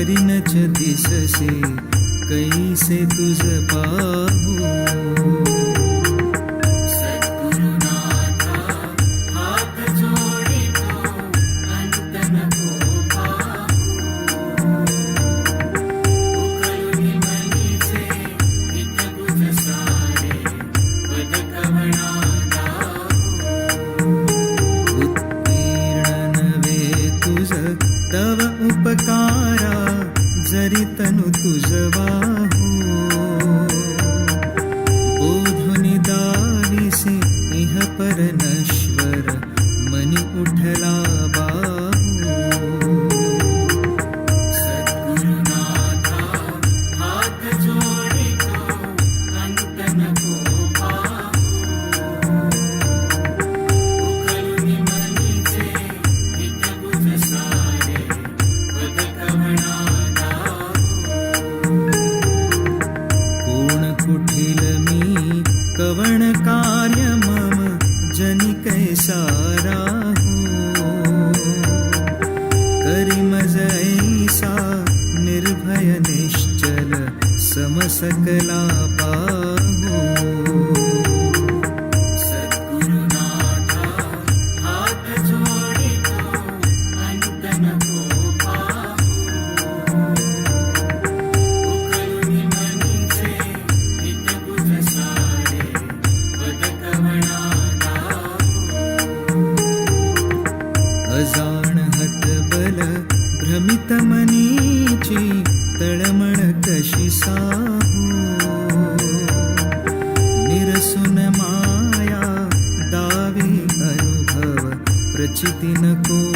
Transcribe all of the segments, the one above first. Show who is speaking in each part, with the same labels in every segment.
Speaker 1: करी नचती से कैसे तुझ पाहू उपकारा जरी तनु तुझ वाहू.
Speaker 2: सारा
Speaker 1: हो। करिमजैसा निर्भय निश्चल समसकला
Speaker 2: पा
Speaker 1: अजाण हतबल भ्रमितमनीची तळमण कशी साहू? निरसुन माया दावी अनुभव प्रचिती नको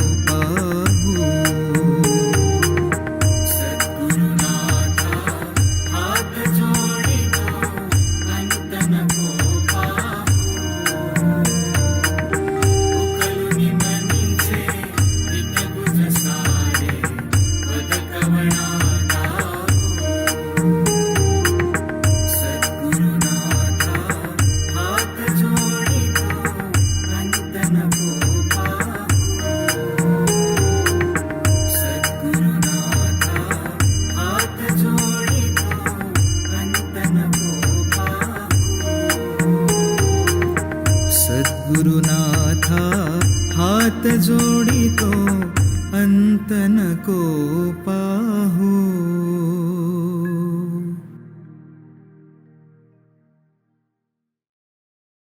Speaker 2: सद्गुरुनाथा हात जोडितो
Speaker 1: अन्तन कोपा।